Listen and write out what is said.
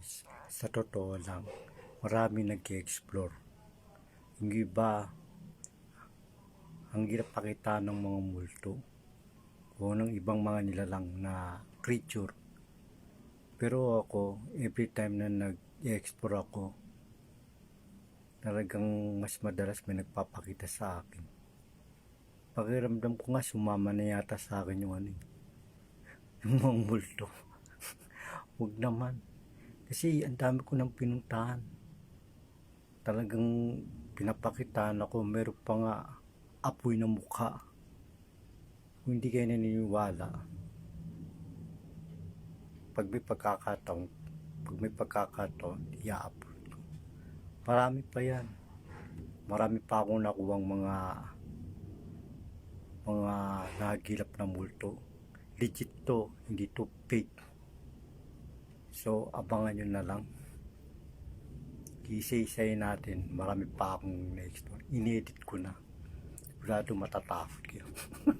guys, sa totoo lang, marami nag-explore. Yung iba, ang hirap pakita ng mga multo o ng ibang mga nilalang na creature. Pero ako, every time na nag-explore ako, talagang mas madalas may nagpapakita sa akin. Pakiramdam ko nga sumama na yata sa akin yung ano eh, yung mga multo. Huwag naman. Kasi ang dami ko nang pinuntahan. Talagang pinapakitaan ako. Meron pa nga apoy na mukha. Kung hindi kayo naniniwala, pag may pagkakataon, pag may pagkakataon, ko. Marami pa yan. Marami pa akong nakuwang mga mga nagilap na multo. Legit to, hindi to fake. So, abangan nyo na lang. Isa-isay natin. Marami pa akong next one. Inedit ko na. Sigurado matatakot kayo.